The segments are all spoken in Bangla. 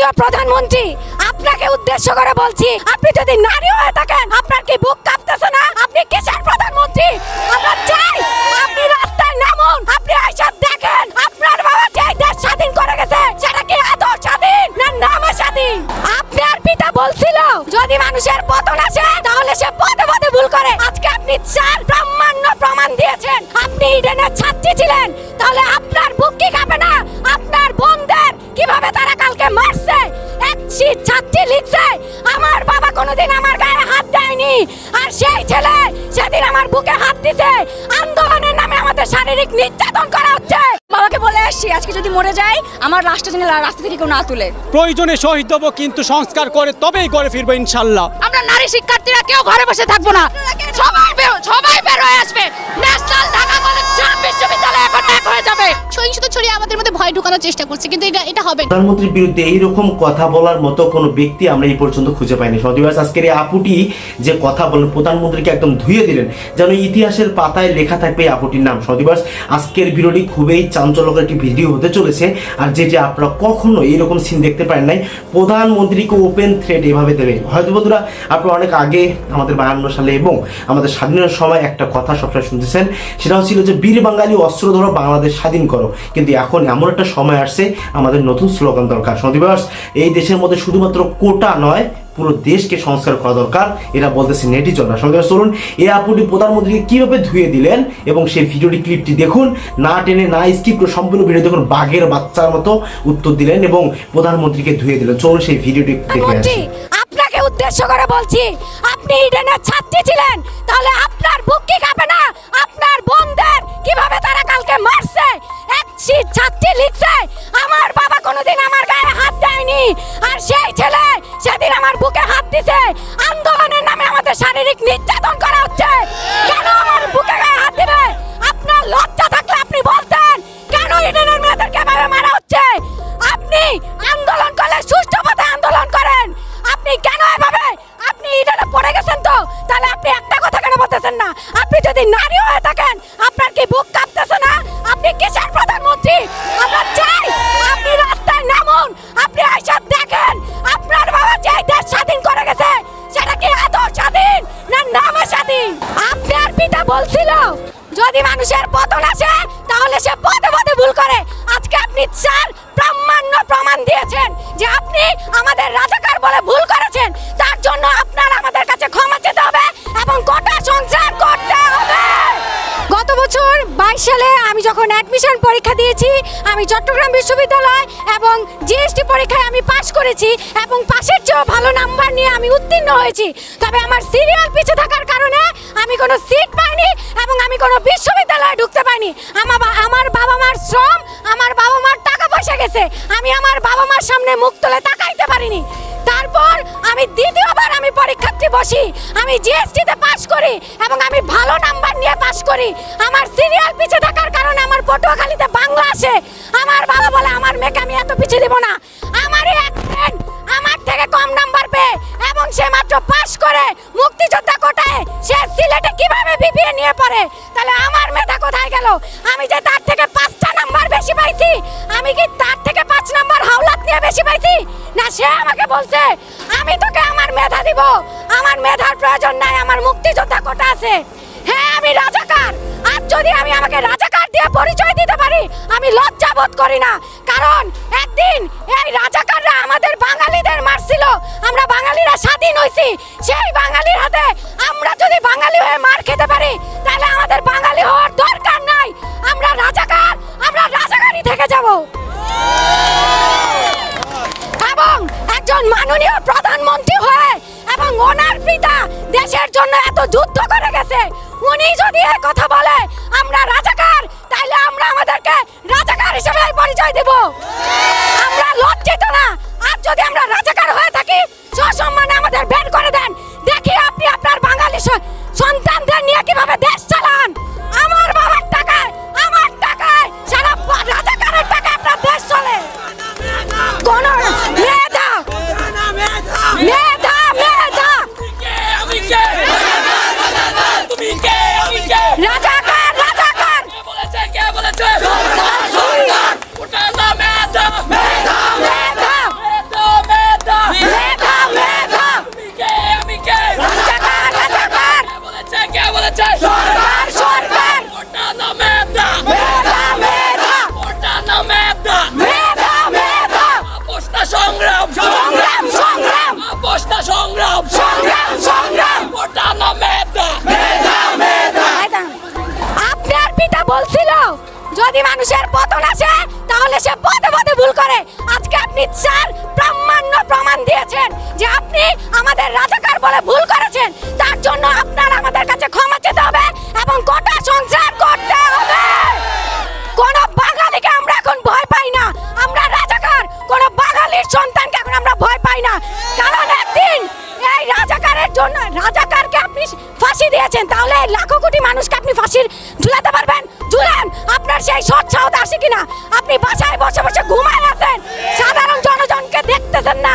মাননীয় প্রধানমন্ত্রী, আপনাকে উদ্দেশ্য করে বলছি, আপনি যদি নারী হয়ে থাকেন, আপনার কি বুক কাঁপতেছে না? আপনি কিসের প্রধানমন্ত্রী? আমরা চাই আপনি রাস্তায় নামুন, আপনি এইসব দেখেন। আপনার বাবা যে দেশ স্বাধীন করে গেছে, সেটা কি আদৌ না নামে স্বাধীন আপনার পিতা বলছিল, যদি মানুষের পতন আসে, তাহলে সে পদে পদে ভুল করে। আজকে আপনি চার ব্রাহ্মণ্য প্রমাণ দিয়েছেন। আপনি ইডেনের ছাত্রী ছিলেন। তাহলে আপনার বুক কি কাঁপে না? আপনার বোনদের কীভাবে তারা কালকে মারছে? এক ছাত্রী লিখছে, আমার বাবা কোনোদিন আমার গায়ে হাত দেয়নি। আর সেই ছেলে সেদিন আমার বুকে হাত দিছে। আন্দোলনের নামে আমাদের শারীরিক নির্যাতন করা হচ্ছে। বাবাকে বলে আসছি, আজকে যদি মরে যায় আমার রাষ্ট্র যেন রাস্তা থেকে কেউ না তুলে। প্রয়োজনে শহীদ দেবো কিন্তু সংস্কার করে তবেই করে ফিরবো ইনশাল্লাহ। আমরা নারী শিক্ষার্থীরা কেউ ঘরে বসে থাকব না। সবাই ঢুকানোর চেষ্টা করছে, কিন্তু এটা এটা হবে প্রধানমন্ত্রীর বিরুদ্ধে এইরকম কথা বলার মতো কোনো ব্যক্তি আমরা এই পর্যন্ত খুঁজে পাইনি। সদিবাস আজকের এই আপুটি যে কথা বলেন, প্রধানমন্ত্রীকে একদম ধুয়ে দিলেন, যেন ইতিহাসের পাতায় লেখা থাকবে এই আপুটির নাম। সদিবাস আজকের ভিডিওটি খুবই চাঞ্চল্যকর একটি ভিডিও হতে চলেছে, আর যেটি আপনারা কখনো এইরকম সিন দেখতে পারেন নাই, প্রধানমন্ত্রীকে ওপেন থ্রেড এভাবে দেবে। হয়তো বন্ধুরা, আপনারা অনেক আগে আমাদের বায়ান্ন সালে এবং আমাদের স্বাধীনতার সময় একটা কথা সবসময় শুনতেছেন, সেটা হচ্ছিল যে বীর বাঙালি অস্ত্র ধরো, বাংলাদেশ স্বাধীন করো। কিন্তু এখন এমন একটা সময় আসছে, আমাদের নতুন স্লোগান দরকার। সদিবাস এই দেশের মধ্যে শুধুমাত্র কোটা নয়, পুরো দেশকে সংস্কার করা দরকার এটা বলতেছে নেটিজনরা সঙ্গে চলুন এই আপুটি প্রধানমন্ত্রীকে কীভাবে ধুয়ে দিলেন এবং সেই ভিডিওটি ক্লিপটি দেখুন, না টেনে, না স্কিপ করে সম্পূর্ণ ভিডিও দেখুন, বাঘের বাচ্চার মতো উত্তর দিলেন এবং প্রধানমন্ত্রীকে ধুয়ে দিলেন। চলুন সেই ভিডিওটি দেখে আসি। আপনাকে উদ্দেশ্য করে বলছি, আপনি ইডেনের ছাত্রী ছিলেন, তাহলে আপনার বুক কি কাঁপে না? আপনার বোনদের কীভাবে তারা কালকে মারছে? এক ছাত্রী লিখছে, আমার বাবা কোনোদিন আমার গায়ে হাত দেয়নি, আর সেই ছেলে সেদিন আমার বুকে হাত দিছে। আন্দোলনের নামে আমাদের শারীরিক নির্যাতন করা হচ্ছে। কেন আমার বুকে গায়ে হাত দিবে? আপনার লজ্জা থাকলে আপনি বলতেন, কেন ইডেনের মেয়েদেরকে এভাবে মারা হচ্ছে? আপনি আন্দোলন করলে সুষ্ঠু পথে আন্দোলন করেন। আপনি কেন এভাবে? আপনি ইডেনে পড়ে গেছেন তো? তাহলে আপনি একটা কথা কেন বলতেছেন না? আপনি যদি নারী হয়ে থাকেন, আপনার কি বুক কাঁপতেছে না? আপনি কিসের প্রধানমন্ত্রী? আমরা চাই আপনি রাস্তায় নামুন, আপনি এইসব দেখেন। আপনার বাবা যে দেশ স্বাধীন করে গেছে, সেটা কি আদৌ স্বাধীন না নামে স্বাধীন? আপনার পিতা বলছিল, যদি মানুষের পতন আসে তাহলে সে পদে পদে ভুল করে। আজকে আপনি চার ব্রাহ্মণ্য প্রমাণ দিয়েছেন যে আপনি আমাদের রাজাকার বলে ভুল করেছেন। তার জন্য আপনার আমাদের কাছে ক্ষমা চেতে হবে এবং গোটা সংসার করতে হবে। বছর বাইশ সালে আমি যখন অ্যাডমিশন পরীক্ষা দিয়েছি, আমি চট্টগ্রাম বিশ্ববিদ্যালয় এবং জিএসটি পরীক্ষায় আমি পাশ করেছি এবং পাশের চেয়েও ভালো নাম্বার নিয়ে আমি উত্তীর্ণ হয়েছি। তবে আমার সিরিয়াল পিছে থাকার কারণে আমি কোনো সিট পাইনি এবং আমি কোনো বিশ্ববিদ্যালয়ে ঢুকতে পাইনি। আমার আমার বাবা মার শ্রম, আমার বাবা মার টাকা পয়সা গেছে। আমি আমার বাবা মার সামনে মুখ তুলে তাকাইতে পারিনি। তারপর আমি দ্বিতীয়বার আমি পরীক্ষার্থী বসি। আমি জিএসটিতে পাশ করি এবং আমি ভালো নাম্বার নিয়ে পাশ করি। আমার সিরিয়াল পিছে থাকার কারণে আমার পটুয়াখালীতে বাংলা আসে। আমার বাবা বলে, আমার মেয়েকে আমি এত পিছিয়ে দেবো না। আমারই এক ফ্রেন্ড আমার থেকে কম নাম্বার পেয়ে এবং সে মাত্র পাশ করে। মুক্তিযোদ্ধা কোটায় সে সিলেটে কীভাবে বিপিএ নিয়ে পড়ে? তাহলে আমার মেধা কোথায় গেল? আমি যে তার থেকে পাঁচটা নাম্বার বেশি পাইছি, আমি কি তার থেকে পাঁচ নাম্বার হাওলাত নিয়ে বেশি পাইছি? না, সে আমাকে বলছে, আমি আমার মেধা দিব। আমার মেধার প্রয়োজন নাই, আমার মুক্তিযোদ্ধা কোটা আছে। হ্যাঁ আমি রাজাকার। আর যদি আমি আমাকে রাজাকার দিয়ে পরিচয় দিতে পারি, আমি লজ্জা বোধ করি না। কারণ একদিন এই রাজাকাররা আমাদের বাঙালিদের মারছিল। আমরা বাঙালিরা স্বাধীন হইছি। সেই বাঙালির হাতে আমরা যদি বাঙালি হয়ে মার খেতে পারি, তাহলে আমাদের বাঙালি হওয়ার দরকার নাই। আমরা রাজাকার, আমরা রাজাকারই থেকে যাব। এবং একজন মাননীয় প্রধানমন্ত্রী হয়ে এবং ওনার পিতা দেশের জন্য এত যুদ্ধ করে গেছে, উনি যদি এই কথা বলে, আমরা রাজাকার তাহলে আমরা আমাদেরকে রাজাকার হিসেবে পরিচয় দেব। আমরা লজ্জিত না। আর যদি আমরা রাজাকার হয়ে থাকি, সসম্মানে আমাদের বের করে দেন। দেখি আপনি আপনার বাঙালি সন্তানদের নিয়ে কীভাবে দেশ চালান। আমার বাবার টাকায়, আমার টাকায়, সারা রাজাকারের টাকায় আপনার দেশ চলে। কোন মেধা মেধা মেধা রাজাকার যদি মানুষের পতন আসে, তাহলে সে পদে পদে ভুল করে। আজকে আপনি চার প্রামাণ্য প্রমাণ দিয়েছেন যে আপনি আমাদের রাজাকার বলে ভুল করেছেন। তার জন্য আপনার আমাদের কাছে ক্ষমা চেতে হবে এবং গোটা সংসার করতে হবে। কোন বাঙালিকে আমরা এখন ভয় পাই না। আমরা রাজাকার, কোন বাঙালির সন্তানকে এখন আমরা ভয় পাই না। কারণ একদিন এই রাজাকারের জন্য রাজাকারকে আপনি ফাঁসি দিয়েছেন, তাহলে লাখো কোটি মানুষকে আপনি ফাঁসির ঝুলাতে পারবেন। ঝুলান, আপনার সেই সৎসাহত আসে কিনা? আপনি বাসায় বসে বসে ঘুমায় আছেন, সাধারণ জনজনকে দেখতেছেন না।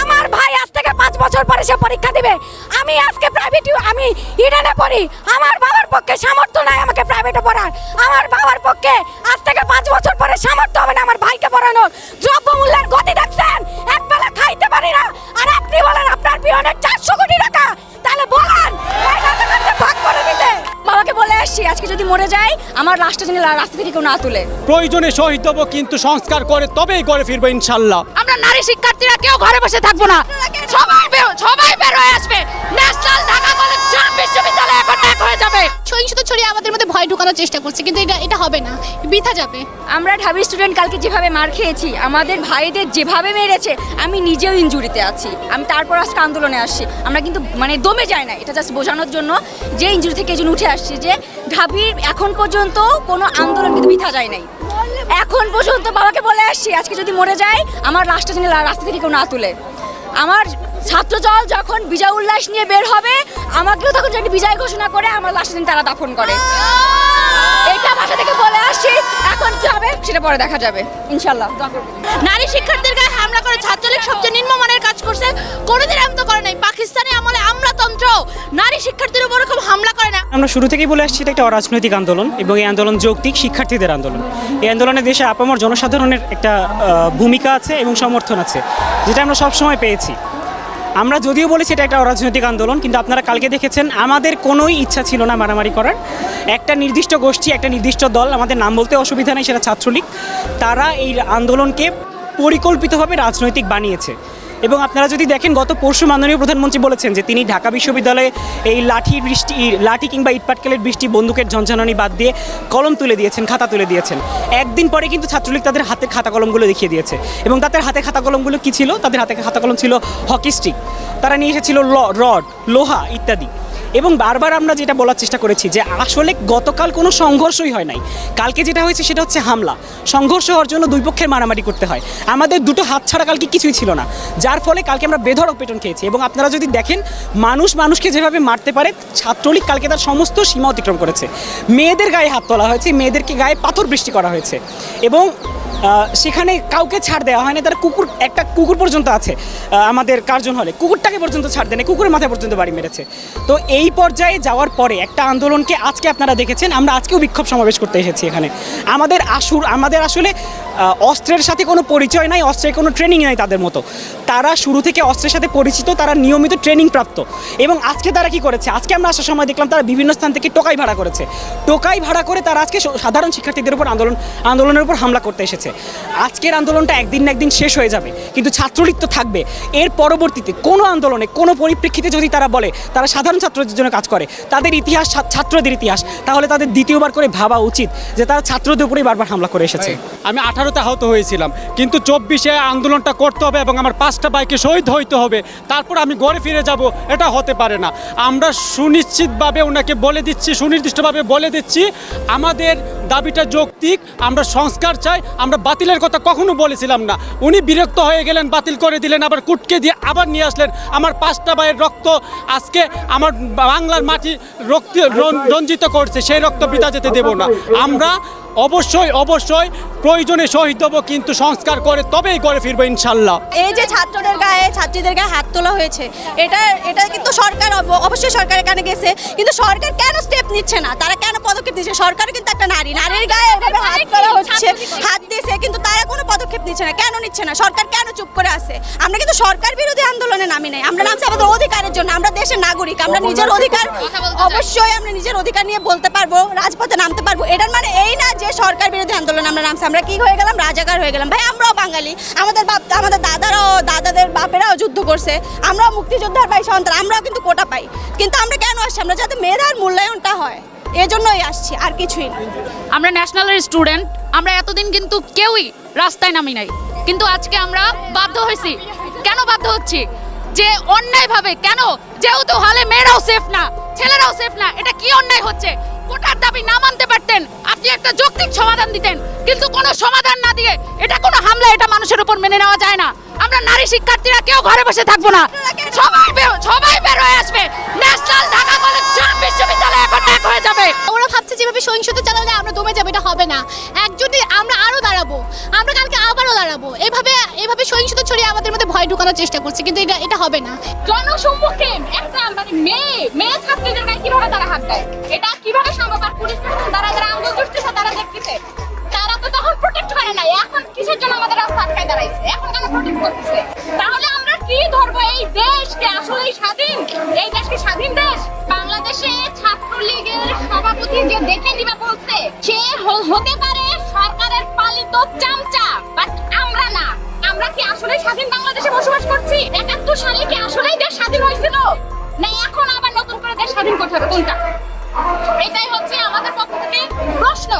আমার ভাই আজ থেকে পাঁচ বছর পরে সে পরীক্ষা দিবে। আমি আজকে প্রাইভেট আমি ইডেনে পড়ি। আমার বাবার পক্ষে সামর্থ্য নাই আমাকে প্রাইভেটে পড়ার। আমার বাবার পক্ষে আজ থেকে পাঁচ বছর পরে সামর্থ্য হবে না আমার ভাইকে পড়ানোর। দ্রব্যমূল্যের গতি দেখছেন এক বেলা খাইতে পারি না। আর আপনি বলেন আপনার পিয়নের চারশো কোটি টাকা তাহলে বলেন! ভাগ করে দিতে। বাবাকে বলে আসছি আজকে যদি মরে যাই আমার রাষ্ট্র যেন রাস্তা থেকে কেউ না তুলে। প্রয়োজনে শহীদ হব কিন্তু সংস্কার করে তবেই ঘরে ফিরবো ইনশাল্লাহ। আমরা নারী শিক্ষার্থীরা কেউ ঘরে বসে থাকব না। সবাই সবাই বের হয়ে আসবে ন্যাশনাল ঢাকা কলেজ বিশ্ববিদ্যালয় এখন এক হয়ে যাবে। সহিংসতা ছড়িয়ে আমাদের মধ্যে ভয় ঢুকানোর চেষ্টা করছে কিন্তু এটা এটা হবে না। বৃথা যাবে। আমরা ঢাবি স্টুডেন্ট কালকে যেভাবে মার খেয়েছি আমাদের ভাইদের যেভাবে মেরেছে আমি নিজেও ইনজুরিতে আছি। আমি তারপর আজকে আন্দোলনে আসছি। আমরা কিন্তু মানে দমে যায় না। এটা জাস্ট বোঝানোর জন্য যে ইনজুরি থেকে এই জন্য উঠে আসছি যে ঢাবির এখন পর্যন্ত কোনো আন্দোলন কিন্তু বৃথা যায় নাই। এখন পর্যন্ত বাবাকে বলে আসছি আজকে যদি মরে যাই আমার লাশটা যেন রাস্তা থেকে কেউ না তুলে। আমার ছাত্রদল যখন বিজয় উল্লাস নিয়ে বের হবে আমাকেও তখন যদি বিজয় ঘোষণা করে আমার লাশটা দিন তারা দাফন করে। এটা বাসা থেকে বলে আসছি এখন কি হবে সেটা পরে দেখা যাবে। ইনশাল্লাহ নারী শিক্ষার্থীর গায়ে হামলা করে ছাত্রলীগ সবচেয়ে নিম্নমানের কাজ করছে। কোনোদিন এমন তো করে নাই। পাকিস্তানি আমলে আমলাতন্ত্র। নারী শিক্ষার্থীর উপর এরকম হামলা করে না। আমরা শুরু থেকেই বলে আসছি এটা একটা অরাজনৈতিক আন্দোলন এবং এই আন্দোলন যৌক্তিক শিক্ষার্থীদের আন্দোলন। এই আন্দোলনে দেশে আপামর জনসাধারণের একটা ভূমিকা আছে এবং সমর্থন আছে যেটা আমরা সবসময় পেয়েছি। আমরা যদিও বলেছি এটা একটা অরাজনৈতিক আন্দোলন, কিন্তু আপনারা কালকে দেখেছেন, আমাদের কোনোই ইচ্ছা ছিল না মারামারি করার। একটা নির্দিষ্ট গোষ্ঠী, একটা নির্দিষ্ট দল, আমাদের নাম বলতে অসুবিধা নেই, সেটা ছাত্রলীগ, তারা এই আন্দোলনকে পরিকল্পিতভাবে রাজনৈতিক বানিয়েছে। এবং আপনারা যদি দেখেন, গত পরশু মাননীয় প্রধানমন্ত্রী বলেছেন যে তিনি ঢাকা বিশ্ববিদ্যালয়ে এই লাঠি বৃষ্টি লাঠি কিংবা ইটপাটকেলের বৃষ্টি, বন্দুকের ঝঞ্ঝানি বাদ দিয়ে কলম তুলে দিয়েছেন, খাতা তুলে দিয়েছেন। একদিন পরে কিন্তু ছাত্রলীগ তাদের হাতে খাতা কলমগুলো দেখিয়ে দিয়েছে। এবং তাদের হাতে খাতা কলমগুলো কী ছিল? তাদের হাতে খাতা কলম ছিল হকি স্টিক। তারা নিয়ে এসেছিল ল, রড, লোহা ইত্যাদি। এবং বারবার আমরা যেটা বলার চেষ্টা করেছি যে আসলে গতকাল কোনো সংঘর্ষই হয় নাই। কালকে যেটা হয়েছে সেটা হচ্ছে হামলা। সংঘর্ষ হওয়ার জন্য দুই পক্ষের মারামারি করতে হয়। আমাদের দুটো হাত ছাড়া কালকে কিছুই ছিল না। যার ফলে কালকে আমরা বেধড়ক পেটন খেয়েছি এবং আপনারা যদি দেখেন, মানুষ মানুষকে যেভাবে মারতে পারে, ছাত্রলীগ কালকে তার সমস্ত সীমা অতিক্রম করেছে। মেয়েদের গায়ে হাত তোলা হয়েছে, মেয়েদেরকে গায়ে পাথর বৃষ্টি করা হয়েছে। এবং সেখানে কাউকে ছাড় দেওয়া হয় না তার কুকুর, একটা কুকুর পর্যন্ত আছে আমাদের কার্জন হলে। কুকুরটাকে পর্যন্ত ছাড় দেয় না কুকুরের মাথায় পর্যন্ত বাড়ি মেরেছে। তো এই পর্যায়ে যাওয়ার পরে একটা আন্দোলনকে আজকে আপনারা দেখেছেন, আমরা আজকেও বিক্ষোভ সমাবেশ করতে এসেছি এখানে। আমাদের আসুর, আমাদের আসলে অস্ত্রের সাথে কোনো পরিচয় নাই, অস্ত্রের কোনো ট্রেনিং নাই তাদের মতো। তারা শুরু থেকে অস্ত্রের সাথে পরিচিত, তারা নিয়মিত ট্রেনিং প্রাপ্ত। এবং আজকে তারা কি করেছে? আজকে আমরা আসার সময় দেখলাম তারা বিভিন্ন স্থান থেকে টোকাই ভাড়া করেছে। টোকাই ভাড়া করে তারা আজকে সাধারণ শিক্ষার্থীদের উপর আন্দোলন, আন্দোলনের উপর হামলা করতে এসেছে। আজকের আন্দোলনটা একদিন না একদিন শেষ হয়ে যাবে, কিন্তু ছাত্রলীগ তো থাকবে। এর পরবর্তীতে কোনো আন্দোলনে, কোনো পরিপ্রেক্ষিতে যদি তারা বলে, তারা সাধারণ ছাত্রদের জন্য কাজ করে। তাদের ইতিহাস ছাত্রদের ইতিহাস। তাহলে তাদের দ্বিতীয়বার করে ভাবা উচিত যে তারা ছাত্রদের উপরেই বারবার হামলা করে এসেছে। আমি আঠারোতে আহত হয়েছিলাম, কিন্তু চব্বিশে আন্দোলনটা করতে হবে এবং আমার পাঁচটা বাইকে শহীদ হইতে হবে। তারপর আমি ঘরে ফিরে যাব, এটা হতে পারে না। আমরা সুনিশ্চিতভাবে ওনাকে বলে দিচ্ছি, সুনির্দিষ্টভাবে বলে দিচ্ছি, আমাদের দাবিটা যৌক্তিক, আমরা সংস্কার চাই, আমরা বাতিলের কথা কখনো বলেছিলাম না। উনি বিরক্ত হয়ে গেলেন, বাতিল করে দিলেন, আবার কুটকে দিয়ে আবার নিয়ে আসলেন। আমার পাঁচটা ভাইয়ের রক্ত আজকে আমার বাংলার মাটি রক্ত রঞ্জিত করছে সেই রক্ত পিতা যেতে দেব না। আমরা অবশ্যই অবশ্যই প্রয়োজনে শহীদ হব কিন্তু সংস্কার করে তবেই করে ফিরবো ইনশাল্লাহ। এই যে ছাত্রদের গায়ে ছাত্রীদের গায়ে হাত তোলা হয়েছে এটা এটা কিন্তু সরকার অবশ্যই সরকারের কানে গেছে কিন্তু সরকার কেন স্টেপ নিচ্ছে না? তারা কেন পদক্ষেপ নিচ্ছে? সরকার কিন্তু একটা নারী নারীর গায়ে এভাবে হাত তোলা হচ্ছে হাত দিয়েছে কিন্তু তারা কোনো পদক্ষেপ নিচ্ছে না কেন নিচ্ছে না? সরকার কেন চুপ করে আছে? আমরা কিন্তু সরকার বিরোধী আন্দোলনে নামি নাই আমরা নামছি আমাদের অধিকারের জন্য আমরা দেশের নাগরিক আমরা নিজের অধিকার। অবশ্যই আমরা নিজের অধিকার নিয়ে বলতে পারব রাজপথে নামতে পারব এটার মানে এই না যে সরকার বিরোধী আন্দোলন আমরা নামছি, আমরা কি হয়ে গেলাম? রাজাকার হয়ে গেলাম। ভাই, আমরাও বাঙালি। আমাদের বাপ, আমাদের দাদারাও, দাদাদের বাপেরাও যুদ্ধ করছে। আমরাও মুক্তিযোদ্ধার ভাই সন্তান, আমরাও কিন্তু কোটা পাই। কিন্তু আমরা কেন আসছি? আমরা যাতে মেধার মূল্যায়নটা হয়। এজন্যই আসছি, আর কিছুই না। আমরা ন্যাশনালের স্টুডেন্ট আমরা এতদিন কিন্তু কেউই রাস্তায় নামি নাই। কিন্তু আজকে আমরা বাধ্য হয়েছি। কেন বাধ্য হচ্ছি? যে অন্যায়ভাবে, কেন? যেহেতু হলে মেয়েরাও সেফ না, ছেলেরাও সেফ না, এটা কি অন্যায় হচ্ছে? কোটার দাবি না মানতে পারতেন। আপনি একটা যৌক্তিক সমাধান দিতেন। কিন্তু কোনো সমাধান না দিয়ে এটা কোনো হামলা, এটা মানুষের উপর মেনে নেওয়া যায় না। আমরা নারী শিক্ষার্থীরা কেউ ঘরে বসে থাকব না। সবাই সবাই বের হয়ে আসবে। ন্যাশনাল ঢাকা কলেজ বিশ্ববিদ্যালয় এখন এক হয়ে যাবে। ওরা ভাবছে যেভাবে সহিংসতা চালালে আমরা দমে যাব এটা হবে না। একজনই আমরা আরও দাঁড়াবো আমরা কালকে আবারও দাঁড়াবো। এভাবে এভাবে সহিংসতা ছড়িয়ে আমাদের মধ্যে ভয় ঢুকানোর চেষ্টা করছে কিন্তু এটা এটা হবে না। জনসম্মুখে একটা মানে মেয়ে মেয়ে ছাত্রীদের গায়ে কীভাবে তারা হাত দেয়? এটা কীভাবে সম্ভব? আর পুলিশ তারা যারা আন্দোলন করতেছে তারা দেখতেছে। তারা তো তখন প্রোটেক্ট করে নাই। এখন কিসের জন্য আমাদের রাস্তা আটকায় দাঁড়াইছে? এখন কেন প্রোটেক্ট করতেছে? তাহলে আমরা কি ধরবো এই দেশকে? আসলেই স্বাধীন? এই দেশকে স্বাধীন দেশ? বাংলাদেশে ছাত্রলীগের সভাপতি যে দেখে দিবে বলছে, সে হতে পারে সরকারের পালিত চামচা বাট আমরা না। আমরা কি আসলে স্বাধীন বাংলাদেশে বসবাস করছি? একাত্তর সালে কি আসলেই দেশ স্বাধীন হয়েছিল? না, এখন আবার নতুন করে দেশ স্বাধীন করতে হবে, কোনটা? এটাই হচ্ছে আমাদের পক্ষ থেকে প্রশ্ন।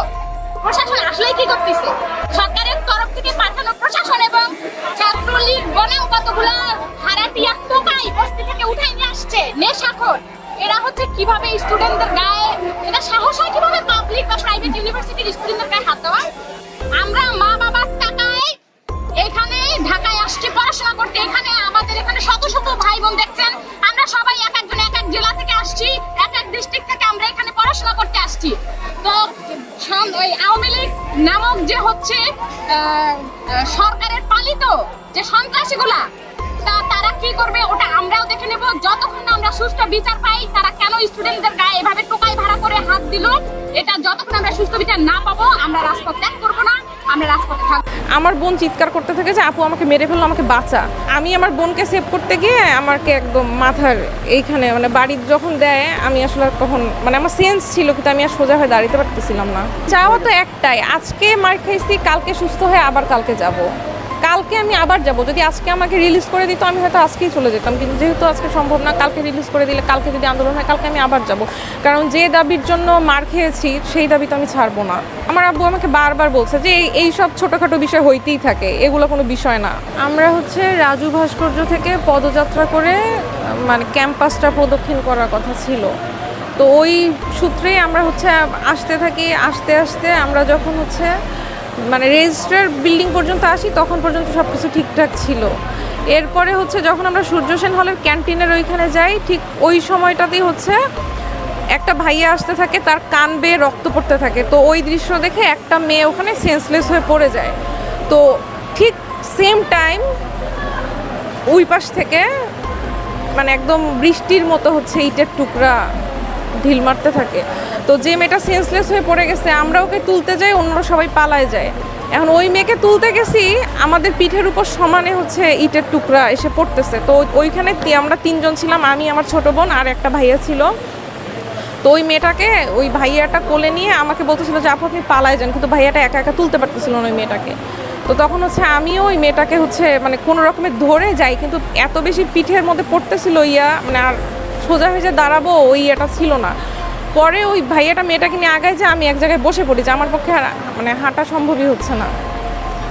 প্রশাসন আসলে কি করতেছে? সরকারের তরফ থেকে পাঠানো প্রশাসন এবং ছাত্রলীগ বনাম কতগুলা হারাটিয়া টোকাই বস্তি থেকে উঠাই নিয়ে আসছে নেশাখোর। এরা হচ্ছে কীভাবে স্টুডেন্টদের গায়ে এটা সাহস হয় কীভাবে পাবলিক বা প্রাইভেট ইউনিভার্সিটির স্টুডেন্টদের গায়ে হাত দেওয়া আমরা মা বাবার এখানে ঢাকায় আসছি, পড়াশোনা করতে। এখানে আমাদের এখানে শত শত ভাই বোন দেখছেন। আমরা সবাই এক একজন, এক এক জেলা থেকে আসছি, এক এক ডিস্ট্রিক্ট থেকে আমরা এখানে পড়াশোনা করতে আসছি। তো ওই আওয়ামী লীগ নামক যে হচ্ছে সরকারের পালিত যে সন্ত্রাসীগুলা, তা তারা কি করবে ওটা আমরাও দেখে নেব। যতক্ষণ আমরা সুষ্ঠু বিচার পাই, তারা কেন স্টুডেন্টদের গায়ে এভাবে টোকাই ভাড়া করে হাত দিল, এটা যতক্ষণ আমরা সুষ্ঠু বিচার না পাবো, আমরা রাজপথ ত্যাগ করব না। আমরা বোন চিৎকার করতে থাকে যে, আপু, আমাকে মেরে ফেলল, আমাকে বাঁচা। আমি আমার বোনকে সেভ করতে গিয়ে আমাকে একদম মাথার এইখানে মানে বাড়ির যখন দেয়, আমি আসলে তখন মানে আমার সেন্স ছিল কিন্তু আমি আর সোজা হয়ে দাঁড়িয়ে পারতেছিলাম না। চাওয়া তো একটাই, আজকে মার খাইছি, কালকে সুস্থ হয়ে আবার কালকে যাব। কালকে আমি আবার যাব। যদি আজকে আমাকে রিলিজ করে দিত, আমি হয়তো আজকেই চলে যেতাম। কিন্তু যেহেতু আজকে সম্ভব না, কালকে রিলিজ করে দিলে কালকে যদি আন্দোলন হয়, কালকে আমি আবার যাব। কারণ যে দাবির জন্য মার খেয়েছি, সেই দাবি তো আমি ছাড়বো না। আমার আব্বু আমাকে বারবার বলছে যে এই- সব ছোটোখাটো বিষয় হইতেই থাকে, এগুলো কোনো বিষয় না। আমরা হচ্ছে রাজু ভাস্কর্য থেকে পদযাত্রা করে মানে ক্যাম্পাসটা প্রদক্ষিণ করার কথা ছিল। তো ওই সূত্রেই আমরা হচ্ছে আসতে থাকি। আসতে আসতে আমরা যখন হচ্ছে মানে রেজিস্ট্রার বিল্ডিং পর্যন্ত আসি, তখন পর্যন্ত সব কিছু ঠিকঠাক ছিল। এরপরে হচ্ছে যখন আমরা সূর্য সেন হলের ক্যান্টিনের ওইখানে যাই, ঠিক ওই সময়টাতেই হচ্ছে একটা ভাইয়া আসতে থাকে, তার কান বেয়ে রক্ত পড়তে থাকে। তো ওই দৃশ্য দেখে একটা মেয়ে ওখানে সেন্সলেস হয়ে পড়ে যায়। তো ঠিক সেম টাইম ওই পাশ থেকে মানে একদম বৃষ্টির মতো হচ্ছে ইটের টুকরা ঢিল মারতে থাকে। তো যে মেয়েটা সেন্সলেস হয়ে পড়ে গেছে, আমরা ওকে তুলতে যাই, অন্যরা সবাই পালায় যায়। এখন ওই মেয়েকে তুলতে গেছি, আমাদের পিঠের উপর সমানে হচ্ছে ইটের টুকরা এসে পড়তেছে। তো ওইখানে আমরা তিনজন ছিলাম, আমি, আমার ছোট বোন আর একটা ভাইয়া ছিল। তো ওই মেয়েটাকে, ওই ভাইয়াটা কোলে নিয়ে আমাকে বলতেছিল যে, আপু, আপনি পালায় যান। কিন্তু ভাইয়াটা একা একা তুলতে পারতেছিল না ওই মেয়েটাকে। তো তখন হচ্ছে আমিও ওই মেয়েটাকে হচ্ছে মানে কোনো রকমে ধরে যাই, কিন্তু এত বেশি পিঠের মধ্যে পড়তেছিল ইয়া মানে আর সোজা হয়ে যে দাঁড়াবো, ওই ইয়েটা ছিল না। পরে ওই ভাইয়াটা, মেয়েটাকে নিয়ে আগায় যে আমি এক জায়গায় বসে পড়ি, যে আমার পক্ষে আর মানে হাঁটা সম্ভবই হচ্ছে না।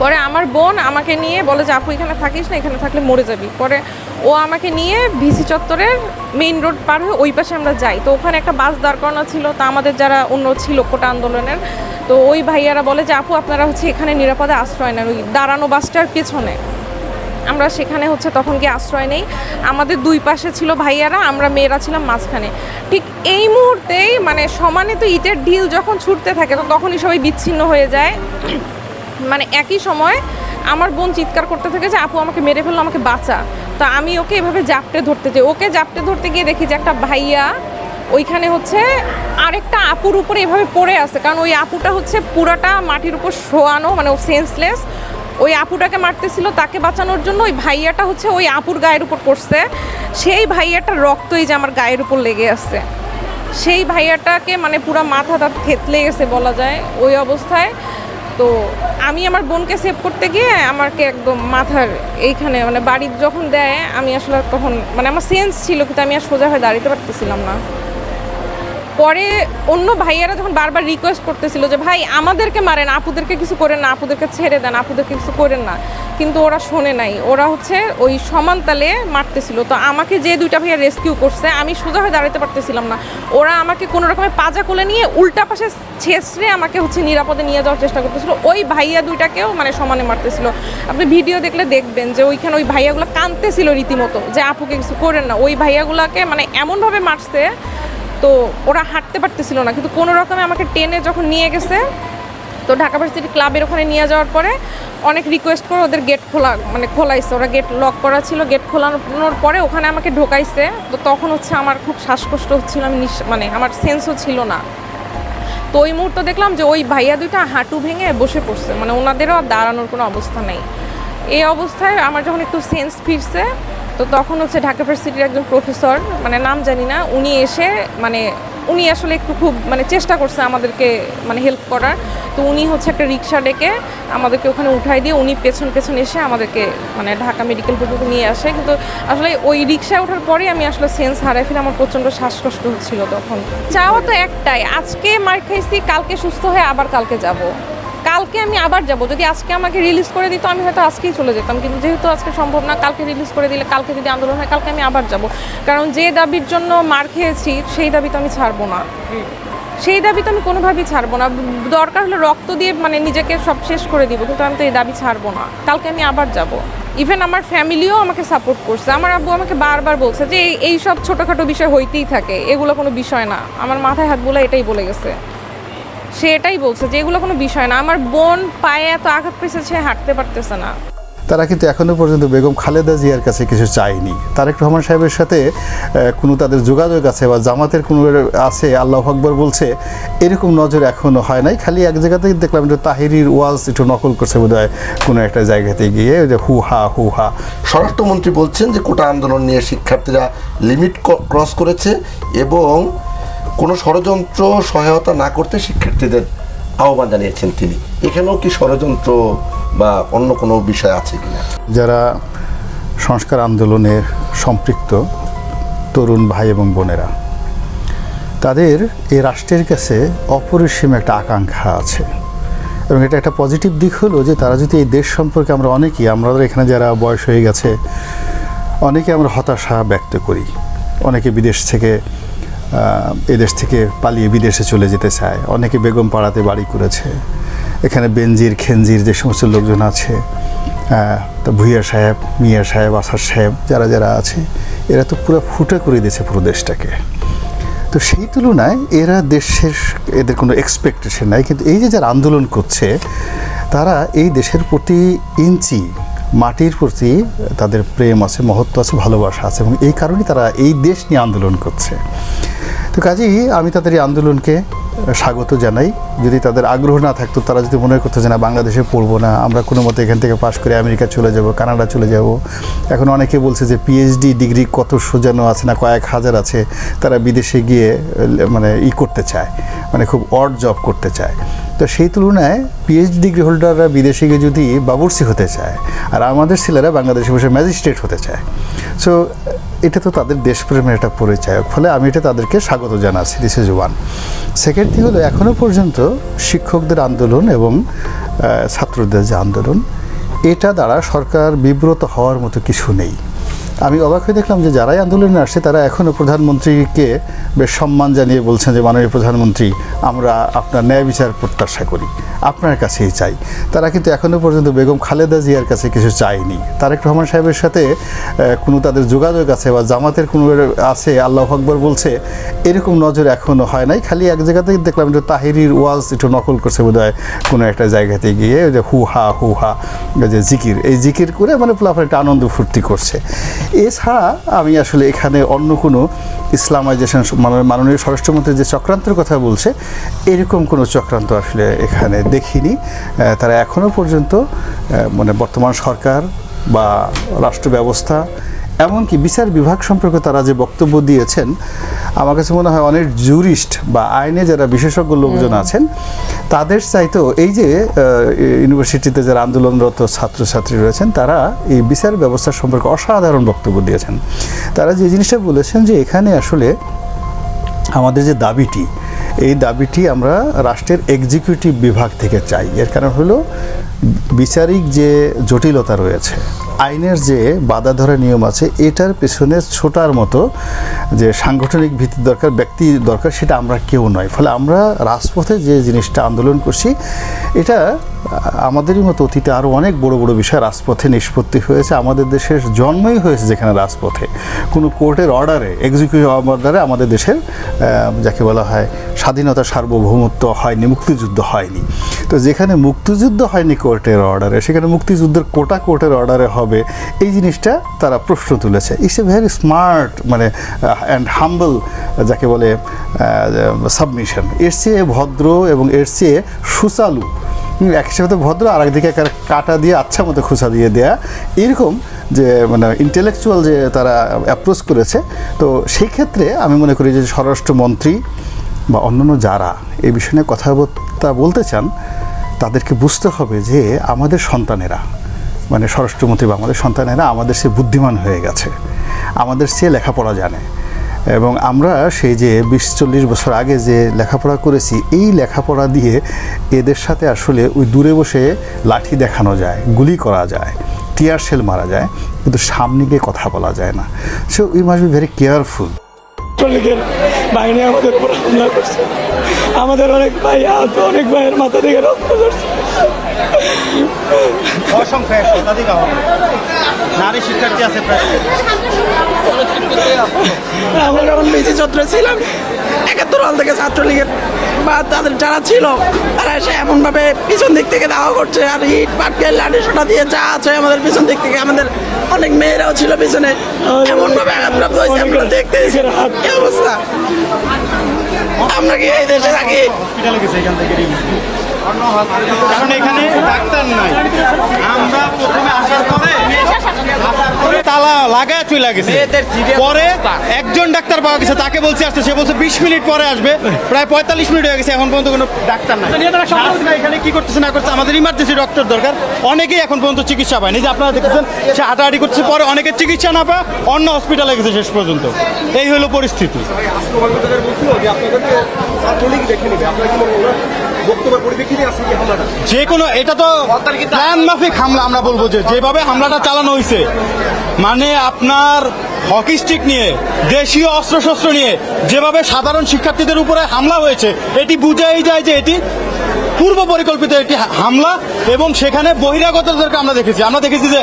পরে আমার বোন আমাকে নিয়ে বলে যে, আপু, এখানে থাকিস না, এখানে থাকলে মরে যাবি। পরে ও আমাকে নিয়ে ভিসি চত্বরের মেইন রোড পার হয়ে ওই পাশে আমরা যাই। তো ওখানে একটা বাস দাঁড় করানো ছিল, তা আমাদের যারা অন্য ছিল কোটা আন্দোলনের, তো ওই ভাইয়ারা বলে যে, আপু, আপনারা হচ্ছে এখানে নিরাপদে আশ্রয় নেন, ওই দাঁড়ানো বাসটার পেছনে। আমরা সেখানে হচ্ছে তখন গিয়ে আশ্রয় নেই। আমাদের দুই পাশে ছিল ভাইয়ারা, আমরা মেয়েরা ছিলাম মাঝখানে। ঠিক এই মুহূর্তেই মানে সমানে তো ইটের ঢিল যখন ছুটতে থাকে, তো তখনই সবাই বিচ্ছিন্ন হয়ে যায়। মানে একই সময় আমার বোন চিৎকার করতে থাকে যে, আপু, আমাকে মেরে ফেলল, আমাকে বাঁচা। তা আমি ওকে এভাবে জাপটে ধরতে যাই ওকে জাপটে ধরতে গিয়ে দেখি যে, একটা ভাইয়া ওইখানে হচ্ছে আরেকটা আপুর উপরে এভাবে পড়ে আছে। কারণ ওই আপুটা হচ্ছে পুরাটা মাটির উপর শোয়ানো মানে সেন্সলেস ওই আপুটাকে মারতেছিল, তাকে বাঁচানোর জন্য ওই ভাইয়াটা হচ্ছে ওই আপুর গায়ের উপর পড়ছে সেই ভাইয়াটার রক্তই যে আমার গায়ের উপর লেগে আছে। সেই ভাইয়াটাকে মানে পুরো মাথা তার থেতলে গেছে বলা যায় ওই অবস্থায়। তো আমি আমার বোনকে সেভ করতে গিয়ে আমাকে একদম মাথার এইখানে মানে বাড়ির যখন দেয়, আমি আসলে তখন মানে আমার সেন্স ছিল কিন্তু আমি আর সোজা হয়ে দাঁড়িয়ে পারতেছিলাম না। পরে অন্য ভাইয়ারা যখন বারবার রিকোয়েস্ট করতেছিল যে, ভাই, আমাদেরকে মারেন, আপুদেরকে কিছু করেন না, আপুদেরকে ছেড়ে দেন, আপুদেরকে কিছু করেন না। কিন্তু ওরা শোনে নাই। ওরা হচ্ছে ওই সমান তালে মারতেছিল। তো আমাকে যে দুইটা ভাইয়া রেস্কিউ করছে, আমি সোজা হয়ে দাঁড়াতে পারতেছিলাম না। ওরা আমাকে কোনো রকমের পাজা কোলে নিয়ে উল্টা পাশে ছেঁচড়ে আমাকে হচ্ছে নিরাপদে নিয়ে যাওয়ার চেষ্টা করতেছিল। ওই ভাইয়া দুইটাকেও মানে সমানে মারতেছিল। আপনি ভিডিও দেখলে দেখবেন যে, ওইখানে ওই ভাইয়াগুলো কাঁদতেছিল রীতিমতো যে, আপুকে কিছু করেন না। ওই ভাইয়াগুলোকে মানে এমনভাবে মারছে তো ওরা হাঁটতে পারতেছিল না। কিন্তু কোনো রকমে আমাকে টেনে যখন নিয়ে গেছে, তো ঢাকা ভার্সিটি ক্লাবের ওখানে নিয়ে যাওয়ার পরে অনেক রিকোয়েস্ট করে ওদের গেট খোলা মানে খোলাইছে। ওরা গেট লক করা ছিল গেট খোলানোর পরে ওখানে আমাকে ঢোকাইছে। তো তখন হচ্ছে আমার খুব শ্বাসকষ্ট হচ্ছিল, আমি মানে আমার সেন্সও ছিল না। তো ওই মুহূর্তে দেখলাম যে ওই ভাইয়া দুইটা হাঁটু ভেঙে বসে পড়ছে মানে ওনাদেরও দাঁড়ানোর কোনো অবস্থা নেই। এই অবস্থায় আমার যখন একটু সেন্স ফিরছে তো তখন হচ্ছে ঢাকা ভার্সিটির একজন প্রফেসর মানে নাম জানি না, উনি এসে মানে উনি আসলে একটু খুব মানে চেষ্টা করছে আমাদেরকে মানে হেল্প করার। তো উনি হচ্ছে একটা রিক্সা ডেকে আমাদেরকে ওখানে উঠাই দিয়ে উনি পেছন পেছন এসে আমাদেরকে মানে ঢাকা মেডিকেল পর্যন্ত নিয়ে আসে। কিন্তু আসলে ওই রিক্সায় ওঠার পরে আমি আসলে সেন্স হারাই ফেলে আমার প্রচণ্ড শ্বাসকষ্ট হচ্ছিল তখন। চাওয়া তো একটাই, আজকে মার খাইছি, কালকে সুস্থ হয়ে আবার কালকে যাব। কালকে আমি আবার যাব। যদি আজকে আমাকে রিলিজ করে দিত, আমি হয়তো আজকেই চলে যেতাম। কিন্তু যেহেতু আজকে সম্ভব না, কালকে রিলিজ করে দিলে কালকে যদি আন্দোলন হয়, কালকে আমি আবার যাব। কারণ যে দাবির জন্য মার খেয়েছি, সেই দাবি তো আমি ছাড়বো না। সেই দাবি তো আমি কোনোভাবেই ছাড়বো না। দরকার হলে রক্ত দিয়ে মানে নিজেকে সব শেষ করে দিব, কিন্তু আমি তো এই দাবি ছাড়বো না। কালকে আমি আবার যাব। ইভেন আমার ফ্যামিলিও আমাকে সাপোর্ট করছে। আমার আব্বু আমাকে বারবার বলছে যে, এই- সব ছোটোখাটো বিষয় হইতেই থাকে। এগুলো কোনো বিষয় না। আমার মাথায় হাত বলে এটাই বলে গেছে। সে এটাই বলছে যে এগুলো কোনো বিষয় না। আমার বোন পায়ে এত আঘাত পেয়েছে সে হাঁটতে পারতেছে না। তারা কিন্তু এখনও পর্যন্ত বেগম খালেদা জিয়ার কাছে কিছু চায়নি। তারেক রহমান সাহেবের সাথে কোনো তাদের যোগাযোগ আছে বা জামাতের কোনো আছে আল্লাহ আকবর বলছে এরকম নজর এখনও হয় নাই। খালি এক জায়গাতে দেখলাম যে তাহিরির ওয়াজ একটু নকল করছে বোধ হয় কোনো একটা জায়গাতে গিয়ে ওই যে হু হা হু হা। স্বরাষ্ট্রমন্ত্রী বলছেন যে কোটা আন্দোলন নিয়ে শিক্ষার্থীরা লিমিট ক্রস করেছে এবং কোনো ষড়যন্ত্র সহায়তা না করতে শিক্ষার্থীদের আহ্বান জানিয়েছেন তিনি। এখানেও কি ষড়যন্ত্র বা অন্য কোনো বিষয় আছে কিনা? যারা সংস্কার আন্দোলনে সম্পৃক্ত তরুণ ভাই এবং বোনেরা, তাদের এই রাষ্ট্রের কাছে অপরিসীম একটা আকাঙ্ক্ষা আছে। এবং এটা একটা পজিটিভ দিক হলো যে তারা যদি এই দেশ সম্পর্কে আমরা অনেকেই আমরা এখানে যারা বয়স হয়ে গেছে, অনেকে আমরা হতাশা ব্যক্ত করি। অনেকে বিদেশ থেকে এদেশ থেকে পালিয়ে বিদেশে চলে যেতে চায়। অনেকে বেগম পাড়াতে বাড়ি করেছে। এখানে বেনজির, খেনজির যে সমস্ত লোকজন আছে তা ভুইয়া সাহেব, মিয়া সাহেব, আসার সাহেব, যারা যারা আছে, এরা তো পুরো ফুটে করে দিয়েছে পুরো দেশটাকে। তো সেই তুলনায় এরা দেশের, এদের কোনো এক্সপেকটেশন নাই, কিন্তু এই যে যারা আন্দোলন করছে, তারা এই দেশের প্রতি ইঞ্চি মাটির প্রতি তাদের প্রেম আছে, মহত্ব আছে, ভালোবাসা আছে, এবং এই কারণেই তারা এই দেশ নিয়ে আন্দোলন করছে। তো কাজেই আমি তাদের এই আন্দোলনকে স্বাগত জানাই। যদি তাদের আগ্রহ না থাকতো, তারা যদি মনে করতো যে না, বাংলাদেশে পড়ব না, আমরা কোনো মতে এখান থেকে পাশ করে আমেরিকা চলে যাব, কানাডা চলে যাব। এখন অনেকে বলছে যে পিএইচডি ডিগ্রি কত সোজানো আছে না, কয়েক হাজার আছে, তারা বিদেশে গিয়ে মানে ই করতে চায় মানে খুব অড জব করতে চায়। তো সেই তুলনায় পিএইচডি ডিগ্রি হোল্ডাররা বিদেশে গিয়ে যদি বাবুর্সি হতে চায়, আর আমাদের ছেলেরা বাংলাদেশে বসে ম্যাজিস্ট্রেট হতে চায়। সো এটা তো তাদের দেশপ্রেমের একটা পরিচয় ফলে আমি এটা তাদেরকে স্বাগত জানাচ্ছি। This is one second thing হলো এখনও পর্যন্ত শিক্ষকদের আন্দোলন এবং ছাত্রদের যে আন্দোলন, এটা দ্বারা সরকার বিব্রত হওয়ার মতো কিছু নেই। আমি অবাক হয়ে দেখলাম যে যারাই আন্দোলনে আসছে তারা এখনও প্রধানমন্ত্রীকে বেশ সম্মান জানিয়ে বলছেন যে, মাননীয় প্রধানমন্ত্রী, আমরা আপনার ন্যায় বিচার প্রত্যাশা করি। আপনার কাছেই চাই। তারা কিন্তু এখনও পর্যন্ত বেগম খালেদা জিয়ার কাছে কিছু চায়নি। তারেক রহমান সাহেবের সাথে কোনো তাদের যোগাযোগ আছে বা জামাতের কোনো আছে, আল্লাহ আকবর বলছে, এরকম নজর এখনও হয় নাই। খালি এক জায়গাতে দেখলাম যে তাহিরির ওয়াজ একটু নকল করছে বোধ হয় কোনো একটা জায়গাতে গিয়ে, ওই যে হু হা হু হা যে জিকির। এই জিকির করে মানে প্লাফার একটা আনন্দ ফুর্তি করছে। এছাড়া আমি আসলে এখানে অন্য কোনো ইসলামাইজেশন মানে মাননীয় স্বরাষ্ট্রমন্ত্রী যে চক্রান্তের কথা বলছে, এরকম কোনো চক্রান্ত আসলে এখানে দেখিনি। তারা এখনও পর্যন্ত মানে বর্তমান সরকার বা রাষ্ট্র ব্যবস্থা এমনকি বিচার বিভাগ সম্পর্কে তারা যে বক্তব্য দিয়েছেন আমার কাছে মনে হয় অনেক জুরিস্ট বা আইনে যারা বিশেষজ্ঞ লোকজন আছেন তাদের চাইতেও এই যে ইউনিভার্সিটিতে যারা আন্দোলনরত ছাত্রছাত্রী রয়েছেন তারা এই বিচার ব্যবস্থা সম্পর্কে অসাধারণ বক্তব্য দিয়েছেন। তারা যে জিনিসটা বলেছেন যে এখানে আসলে আমাদের যে দাবিটি এই দাবিটি আমরা রাষ্ট্রের এক্সিকিউটিভ বিভাগ থেকে চাই। এর কারণ হলো, বিচারিক যে জটিলতা রয়েছে, আইনের যে বাধা ধরা নিয়ম আছে, এটার পেছনে ছোটার মতো যে সাংগঠনিক ভিত্তি দরকার, ব্যক্তি দরকার, সেটা আমরা কেউ নয়। ফলে আমরা রাজপথে যে জিনিসটা আন্দোলন করছি, এটা আমাদেরই মতো অতীতে আরও অনেক বড় বড় বিষয় রাজপথে নিষ্পত্তি হয়েছে। আমাদের দেশের জন্মই হয়েছে যেখানে রাজপথে। কোনো কোর্টের অর্ডারে এক্সিকিউটিভ অর্ডারে আমাদের দেশের যাকে বলা হয় স্বাধীনতা সার্বভৌমত্ব হয়নি, মুক্তিযুদ্ধ হয়নি। তো যেখানে মুক্তিযুদ্ধ হয়নি কোর্টের অর্ডারে, সেখানে মুক্তিযুদ্ধের কোটা কোর্টের অর্ডারে হবে, এই জিনিসটা তারা প্রশ্ন তুলেছে। ইটস এ ভেরি স্মার্ট মানে অ্যান্ড হাম্বল যাকে বলে সাবমিশন এর চেয়ে ভদ্র এবং এর চেয়ে সুচালু এক সাথে ভদ্র, আর একদিকে কাটা দিয়ে আচ্ছা মতো খুঁচা দিয়ে দেয়া। এরকম যে মানে ইন্টেলেকচুয়াল যে তারা অ্যাপ্রোচ করেছে, তো সেই ক্ষেত্রে আমি মনে করি যে স্বরাষ্ট্রমন্ত্রী বা অন্যান্য যারা এই বিষয়ে নিয়ে কথাবার্তা বলতে চান, তাদেরকে বুঝতে হবে যে আমাদের সন্তানেরা মানে স্বরাষ্ট্রমন্ত্রী বা আমাদের সন্তানেরা আমাদের সে বুদ্ধিমান হয়ে গেছে, আমাদের সে লেখাপড়া জানে। এবং আমরা সেই যে বিশ চল্লিশ বছর আগে যে লেখাপড়া করেছি, এই লেখাপড়া দিয়ে এদের সাথে আসলে ওই দূরে বসে লাঠি দেখানো যায়, গুলি করা যায়, টিয়ার শেল মারা যায়, কিন্তু সামনে গিয়ে কথা বলা যায় না। So we must be very careful বাহিনী আমাদের উপর হামলা করছে। আমাদের অনেক ভাই আহত অনেক ভাইয়ের মাথা থেকে রক্ত অসংখ্য শতাধিক নারী শিক্ষার্থী আছে প্রায়। আমরা যখন ছাত্র ছিলাম একাত্তর হল থেকে ছাত্রলীগের বা তাদের যারা ছিল তারা এসে এমনভাবে পিছন দিক থেকে দাওয়া করছে আর ইট পাটকেল লাঠি সোটা দিয়ে যা আছে আমাদের পিছন দিক থেকে আমাদের অনেক মেয়েরাও ছিল পিছনে। এমনভাবে আঘাতপ্রাপ্ত হয়েছে আমরা দেখতে কি অবস্থা? আমরা কি এই দেশে থাকি? কারণ এখানে ডাক্তার নাই। আমরা প্রথমে আসার পরে তালা লাগায় চলে গেছে। পরে একজন ডাক্তার পাওয়া গেছে তাকে বলছে আসতে সে বলছে বিশ মিনিট পরে আসবে প্রায় পঁয়তাল্লিশ মিনিট হয়ে গেছে এখন পর্যন্ত কোনো ডাক্তার নাই। এখানে কি করতেছে না করছে আমাদের ইমার্জেন্সি ডক্টর দরকার। অনেকেই এখন পর্যন্ত চিকিৎসা পায়নি। যে আপনারা দেখতেছেন সে হাঁটাহাঁটি করছে পরে অনেকের চিকিৎসা না পায় অন্য হসপিটালে গেছে শেষ পর্যন্ত। এই হলো পরিস্থিতি। যে কোনো এটা তো প্ল্যান মাফিক হামলা, আমরা বলব যে। যেভাবে হামলাটা চালানো হয়েছে মানে আপনার হকি স্টিক নিয়ে, দেশীয় অস্ত্রশস্ত্র নিয়ে, যেভাবে সাধারণ শিক্ষার্থীদের উপরে হামলা হয়েছে, এটি বুঝাই যায় যে এটি পূর্ব পরিকল্পিত একটি হামলা এবং সেখানে বহিরাগতদেরকে আমরা দেখেছি। আমরা দেখেছি যে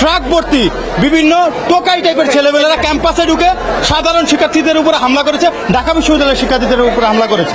ট্রাক ভর্তি বিভিন্ন টোকাই টাইপের ছেলেমেয়েরা ক্যাম্পাসে ঢুকে সাধারণ শিক্ষার্থীদের উপরে হামলা করেছে, ঢাকা বিশ্ববিদ্যালয়ের শিক্ষার্থীদের উপরে হামলা করেছে।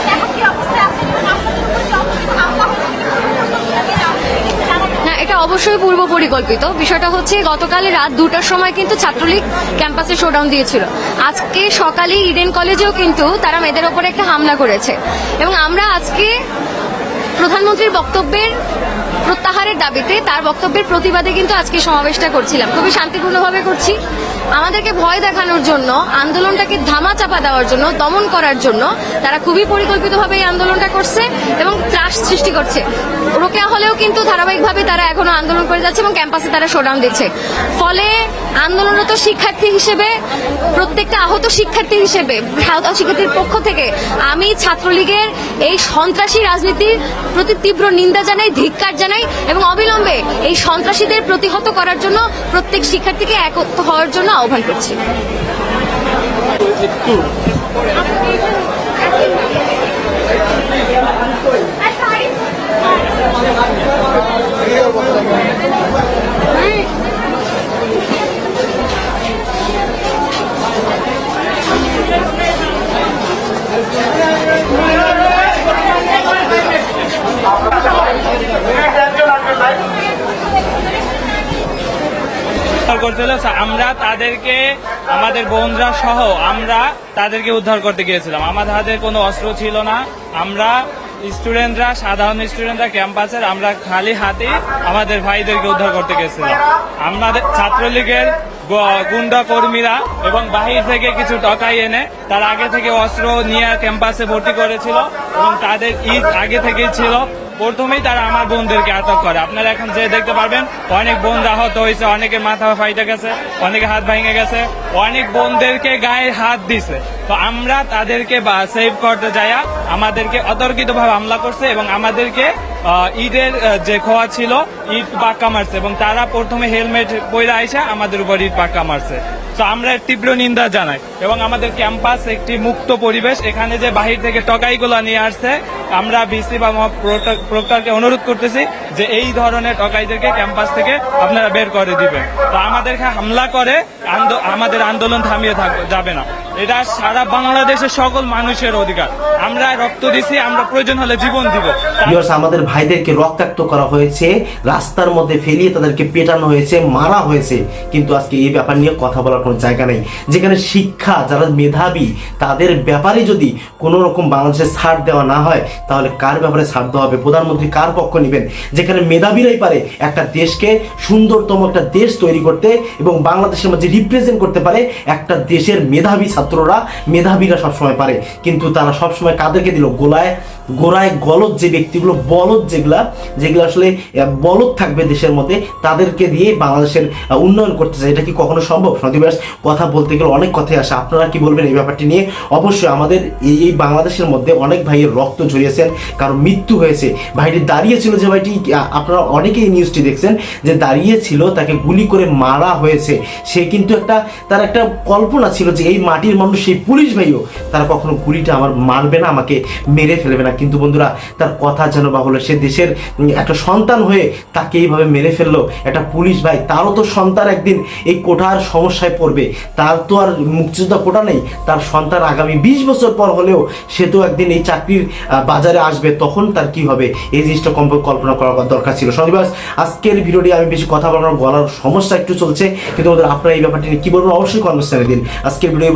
এটা অবশ্যই পূর্ব পরিকল্পিত। বিষয়টা হচ্ছে গতকাল রাত দুটার সময় কিন্তু ছাত্রলীগ ক্যাম্পাসে শোডাউন দিয়েছিল। আজকে সকালে ইডেন কলেজেও কিন্তু তারা মেয়েদের ওপরে একটা হামলা করেছে। এবং আমরা আজকে প্রধানমন্ত্রীর বক্তব্যের প্রত্যাহারের দাবিতে তার বক্তব্যের প্রতিবাদে কিন্তু আজকে সমাবেশটা করছিলাম। খুবই শান্তিপূর্ণভাবে করছি। আমাদেরকে ভয় দেখানোর জন্য, আন্দোলনটাকে ধামা চাপা দেওয়ার জন্য, দমন করার জন্য তারা খুবই পরিকল্পিতভাবে এই আন্দোলনটা করছে এবং ত্রাস সৃষ্টি করছে। রোকেয়া হলেও কিন্তু ধারাবাহিকভাবে তারা এখনও আন্দোলন করে যাচ্ছে এবং ক্যাম্পাসে তারা শোডাউন দিচ্ছে। ফলে আন্দোলনরত শিক্ষার্থী হিসেবে, প্রত্যেকটা আহত শিক্ষার্থী হিসেবে আহত শিক্ষার্থীর পক্ষ থেকে আমি ছাত্রলীগের এই সন্ত্রাসী রাজনীতির প্রতি তীব্র নিন্দা জানাই, ধিক্কার জানাই এবং অবিলম্বে এই সন্ত্রাসীদের প্রতিহত করার জন্য প্রত্যেক শিক্ষার্থীকে একত্র হওয়ার জন্য আহ্বান করছি। উদ্ধার করতে হলো। আমরা তাদেরকে, আমাদের বোনরা সহ আমরা তাদেরকে উদ্ধার করতে গিয়েছিলাম। আমাদের হাতে কোনো অস্ত্র ছিল না। আমরা স্টুডেন্টরা, সাধারণ স্টুডেন্টরা ক্যাম্পাসের আমরা খালি হাতে আমাদের ভাইদেরকে উদ্ধার করতে গেছিলাম। আমাদের ছাত্রলীগের গুন্ডা কর্মীরা এবং বাহির থেকে কিছু টকাই এনে তার আগে থেকে অস্ত্র নিয়ে ক্যাম্পাসে ভর্তি করেছিল এবং তাদের ঈদ আগে থেকেই ছিল। প্রথমেই তারা আমার বোনদেরকে আটক করে। আপনারা এখন যে দেখতে পারবেন, অনেক বোন আহত হয়েছে, অনেকের মাথা ফাইটে গেছে অনেকে হাত ভেঙে গেছে, অনেক বোনদেরকে গায়ে হাত দিছে। তো আমরা তাদেরকে সেভ করতে যাইয়া আমাদেরকে অতর্কিতভাবে হামলা করছে এবং আমাদেরকে ঈদের যে খোয়া ছিল, ঈদ পাক্কা মারছে এবং তারা প্রথমে হেলমেট পরে আইসা আমাদের উপর ঈদ পাক্কা মারছে। তো আমরা তীব্র নিন্দা জানাই। এবং আমাদের ক্যাম্পাস একটি মুক্ত পরিবেশ, এখানে যে বাহির থেকে টকাইগুলো নিয়ে আসছে আমরা বিসি বা প্রক্টরকে অনুরোধ করতেছি যে এই ধরনের টকাইদেরকে ক্যাম্পাস থেকে আপনারা বের করে দিবেন। তো আমাদেরকে হামলা করে আমাদের আন্দোলন থামিয়ে যাবে না। এটা সারা বাংলাদেশের সকল মানুষের অধিকার। আমরা রক্ত দিছি, আমরা প্রয়োজন হলে জীবন দিব। আমাদের ভাইদেরকে রক্তাক্ত করা হয়েছে, রাস্তার মধ্যে ফেলিয়ে তাদেরকে পেটানো হয়েছে, মারা হয়েছে। কিন্তু আজকে এই ব্যাপার নিয়ে কথা বলার কোনো জায়গা নেই। যেখানে শিক্ষা, যারা মেধাবী, তাদের ব্যাপারে যদি কোনো রকম বাংলাদেশে ছাড় দেওয়া না হয়, তাহলে কার ব্যাপারে ছাড় দেওয়া হবে? প্রধানমন্ত্রী কার পক্ষ নেবেন? যেখানে মেধাবীরাই পারে একটা দেশকে সুন্দরতম একটা দেশ তৈরি করতে এবং বাংলাদেশের মাঝে রিপ্রেজেন্ট করতে পারে একটা দেশের মেধাবী ছাত্ররা মেধাবীরা সবসময় পারে। কিন্তু তারা সবসময় কাদেরকে দিল? গোলায়, গোড়ায় গলদ যে ব্যক্তিগুলো, বলদ যেগুলা, যেগুলো আসলে বলদ থাকবে দেশের মধ্যে, তাদেরকে দিয়ে বাংলাদেশের উন্নয়ন করতে চায় এটা কি কখনো সম্ভব? সদিবাস কথা বলতে গেলে অনেক কথাই আসে। আপনারা কি বলবেন এই ব্যাপারটি নিয়ে? অবশ্যই আমাদের এই বাংলাদেশের মধ্যে অনেক ভাইয়ের রক্ত ঝরিয়েছেন, কারণ মৃত্যু হয়েছে। ভাইটি দাঁড়িয়েছিল যে ভাইটি আপনারা অনেকেই নিউজটি দেখছেন যে দাঁড়িয়েছিল, তাকে গুলি করে মারা হয়েছে। সে কিন্তু একটা, তার একটা কল্পনা ছিল যে এই মাটির মানুষ, সেই পুলিশ ভাইও তারা কখনো গুলিটা আমার মারবে না, আমাকে মেরে ফেলবে না। কিন্তু বন্ধুরা, তার কথা যেন বা হলো, সে দেশের একটা সন্তান হয়ে তাকে এইভাবে মেরে ফেলল, একটা পুলিশ ভাই, তারও তো সন্তান একদিন এই কোঠার সমস্যায় পড়বে। তার তো আর মুক্তিযোদ্ধা কোটা নেই, তার সন্তান আগামী বিশ বছর পর হলেও সে তো একদিন এই চাকরির বাজারে আসবে, তখন তার কি হবে? এই জিনিসটা কম কল্পনা করার দরকার ছিল। শনিবার আজকের ভিডিওটি আমি বেশি কথা বলার গলার সমস্যা একটু চলছে। কিন্তু আপনারা এই ব্যাপারটি নিয়ে কি বলবেন অবশ্যই কর্মস্থানে দিন। আজকের ভিডিও এই